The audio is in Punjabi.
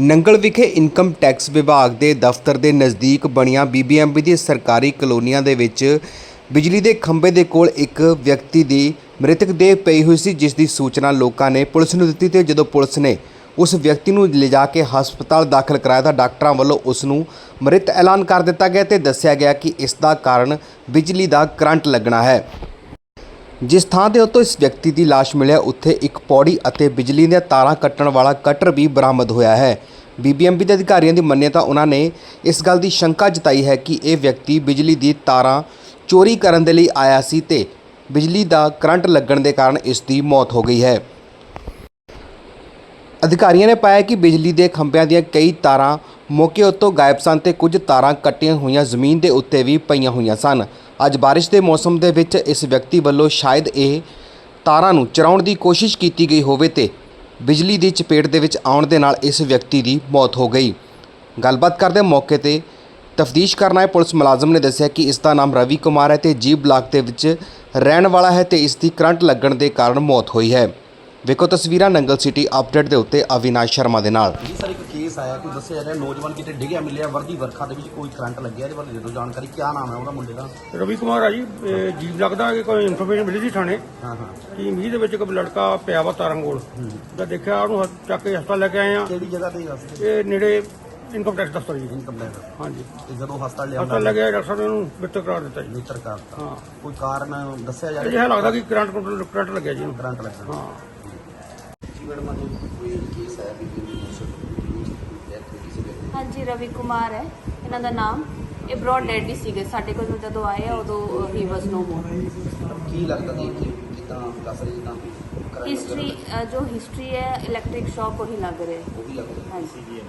ਨੰਗਲ ਵਿਖੇ ਇਨਕਮ ਟੈਕਸ ਵਿਭਾਗ ਦੇ ਦਫ਼ਤਰ ਦੇ ਨਜ਼ਦੀਕ ਬਣੀਆਂ ਬੀਬੀਐਮਬੀ ਦੀ ਸਰਕਾਰੀ ਕਲੋਨੀਆਂ ਦੇ ਵਿੱਚ ਬਿਜਲੀ ਦੇ ਖੰਭੇ ਦੇ ਕੋਲ ਇੱਕ ਵਿਅਕਤੀ ਦੀ ਮ੍ਰਿਤਕ ਦੇਹ ਪਈ ਹੋਈ ਸੀ, ਜਿਸ ਦੀ ਸੂਚਨਾ ਲੋਕਾਂ ਨੇ ਪੁਲਿਸ ਨੂੰ ਦਿੱਤੀ ਤੇ ਜਦੋਂ ਪੁਲਿਸ ਨੇ ਉਸ ਵਿਅਕਤੀ ਨੂੰ ਲਿਜਾ ਕੇ ਹਸਪਤਾਲ ਦਾਖਲ ਕਰਾਇਆ ਤਾਂ ਡਾਕਟਰਾਂ ਵੱਲੋਂ ਉਸ ਨੂੰ ਮ੍ਰਿਤ ਐਲਾਨ ਕਰ ਦਿੱਤਾ ਗਿਆ ਤੇ ਦੱਸਿਆ ਗਿਆ ਕਿ ਇਸ ਦਾ ਕਾਰਨ ਬਿਜਲੀ ਦਾ ਕਰੰਟ ਲੱਗਣਾ ਹੈ। ਜਿਸ ਥਾਂ ਦੇ ਉੱਤੋਂ ਇਸ ਵਿਅਕਤੀ ਦੀ ਲਾਸ਼ ਮਿਲਿਆ, ਉੱਥੇ ਇੱਕ ਪੌੜੀ ਅਤੇ ਬਿਜਲੀ ਦੀਆਂ ਤਾਰਾਂ ਕੱਟਣ ਵਾਲਾ ਕਟਰ ਵੀ ਬਰਾਮਦ ਹੋਇਆ ਹੈ। ਬੀਬੀਐਮਬੀ ਦੇ ਅਧਿਕਾਰੀਆਂ ਦੀ ਮੰਨਿਆ ਤਾਂ ਉਹਨਾਂ ਨੇ ਇਸ ਗੱਲ ਦੀ ਸ਼ੰਕਾ ਜਤਾਈ ਹੈ ਕਿ ਇਹ ਵਿਅਕਤੀ ਬਿਜਲੀ ਦੀ ਤਾਰਾਂ ਚੋਰੀ ਕਰਨ ਦੇ ਲਈ ਆਇਆ ਸੀ ਤੇ ਬਿਜਲੀ ਦਾ ਕਰੰਟ ਲੱਗਣ ਦੇ ਕਾਰਨ ਇਸ ਦੀ ਮੌਤ ਹੋ ਗਈ ਹੈ। ਅਧਿਕਾਰੀਆਂ ਨੇ ਪਾਇਆ ਕਿ ਬਿਜਲੀ ਦੇ ਖੰਭਿਆਂ ਦੀਆਂ ਕਈ ਤਾਰਾਂ ਮੌਕੇ ਉੱਤੋਂ ਗਾਇਬ ਸਨ ਤੇ ਕੁਝ ਤਾਰਾਂ ਕੱਟੀਆਂ ਹੋਈਆਂ ਜ਼ਮੀਨ ਦੇ ਉੱਤੇ ਵੀ ਪਈਆਂ ਹੋਈਆਂ ਸਨ। ਅੱਜ ਬਾਰਿਸ਼ ਦੇ ਮੌਸਮ ਦੇ ਵਿੱਚ ਇਸ ਵਿਅਕਤੀ ਵੱਲੋਂ ਸ਼ਾਇਦ ਇਹ ਤਾਰਾਂ ਨੂੰ ਚਰਾਉਣ ਦੀ ਕੋਸ਼ਿਸ਼ ਕੀਤੀ ਗਈ ਹੋਵੇ ਤੇ ਬਿਜਲੀ ਦੀ ਚਪੇਟ ਦੇ ਵਿੱਚ ਆਉਣ ਦੇ ਨਾਲ ਇਸ ਵਿਅਕਤੀ ਦੀ ਮੌਤ ਹੋ ਗਈ। ਗੱਲਬਾਤ ਕਰਦੇ ਮੌਕੇ ਤੇ ਤਫਤੀਸ਼ ਕਰਨ ਆਏ ਪੁਲਿਸ ਮੁਲਾਜ਼ਮ ਨੇ ਦੱਸਿਆ ਕਿ ਇਸ ਦਾ ਨਾਮ ਰਵੀ ਕੁਮਾਰ ਹੈ ਤੇ ਜੀ ਬਲਾਕ ਦੇ ਵਿੱਚ ਰਹਿਣ ਵਾਲਾ ਹੈ ਤੇ ਇਸ ਦੀ ਕਰੰਟ ਲੱਗਣ ਦੇ ਕਾਰਨ ਮੌਤ ਹੋਈ ਹੈ। ਵੇਖੋ ਤਸਵੀਰਾਂ ਨੰਗਲ ਸਿਟੀ ਅਪਡੇਟ ਦੇ ਉੱਤੇ ਅਵਿਨਾਸ਼ ਸ਼ਰਮਾ ਦੇ ਨਾਲ। ਕੇਸ ਆਇਆ ਕੋਈ ਦੱਸਿਆ ਜਾ ਰਿਹਾ ਨੌਜਵਾਨ ਕਿਤੇ ਡਿੱਗਿਆ ਮਿਲਿਆ ਵਰਦੀ ਵਰਖਾ ਦੇ ਵਿੱਚ ਕੋਈ ਕਰੰਟ ਲੱਗਿਆ ਇਹਦੇ ਬਾਰੇ ਦੇ ਦਿਓ ਜਾਣਕਾਰੀ ਕੀ ਨਾਮ ਹੈ ਉਹਦਾ ਮੁੰਡੇ ਦਾ? ਰਵੀ ਕੁਮਾਰ ਆ ਜੀ ਇਹ ਜੀਵ ਲੱਗਦਾ ਕਿ ਕੋਈ ਇਨਫੋਰਮੇਸ਼ਨ ਮਿਲੀ ਸੀ ਥਾਣੇ? ਹਾਂ ਹਾਂ। ਕਿ ਮੀਂਹ ਦੇ ਵਿੱਚ ਇੱਕ ਲੜਕਾ ਪਿਆ ਵਾ ਤਾਰਾਂ ਕੋਲ। ਤਾਂ ਦੇਖਿਆ ਉਹਨੂੰ ਹਸ- ਚੱਕ ਕੇ ਹਸਪਤਾਲ ਲੈ ਕੇ ਆਏ ਆ। ਕਿਹੜੀ ਜਗ੍ਹਾ ਤੇ ਹਸਪਤਾਲ? ਇਹ ਨੇੜੇ ਇਨਕਮ ਟੈਕਸ ਦਫ਼ਤਰ ਜੀ। ਕੰਪਲੇਂਟ ਹਾਂਜੀ। ਤੇ ਜਦੋਂ ਹਸਪਤਾਲ ਹਸਪਤਾਲ ਲੈ ਕੇ ਆਏ, ਡਾਕਟਰ ਸਾਹਿਬ ਨੇ ਉਹਨੂੰ ਬਿੱਤਰ ਕਰਾ ਦਿੱਤਾ ਜੀ। ਨੇਤਰ ਕਰਤਾ ਹਾਂ। ਕੋਈ ਕਾਰਨ ਦੱਸਿਆ ਜਾ ਇਹ ਜਿਹਾ ਲੱਗਦਾ ਕਿ ਕਰੰਟ ਕਰੰਟ ਲੱਗਿਆ ਜੀ। ਇਹਨੂੰ ਕਰੰਟ ਲੱਗਣਾ ਹਾਂ। ਜੀ ਮੈਡਮ ਅੱਜ ਕੋਈ ਕੇਸ ਆਇਆ ਵੀ ਹਾਂਜੀ ਰਵੀ ਕੁਮਾਰ ਹੈ। ਇਹਨਾਂ ਦਾ ਨਾਮ ਇਹ ਬ੍ਰੌਡ ਡੈਡ ਸੀਗੇ। ਸਾਡੇ ਕੋਲ ਜਦੋਂ ਆਏ ਆ ਉਦੋਂ ਹੀ ਵਾਸ ਨੋ ਮੋਰ ਕੀ ਲੱਗਦਾ ਜੀ ਕਿ ਜਿੱਦਾਂ ਦੱਸ ਰਹੀ ਜਿੱਦਾਂ? ਹਿਸਟਰੀ ਜੋ ਹਿਸਟਰੀ ਹੈ ਇਲੈਕਟ੍ਰਿਕ ਸ਼ੌਕ ਉਹੀ ਲੱਗ ਰਿਹਾ। ਹੈ ਉਹ ਵੀ ਲੱਗਦਾ ਹਾਂਜੀ।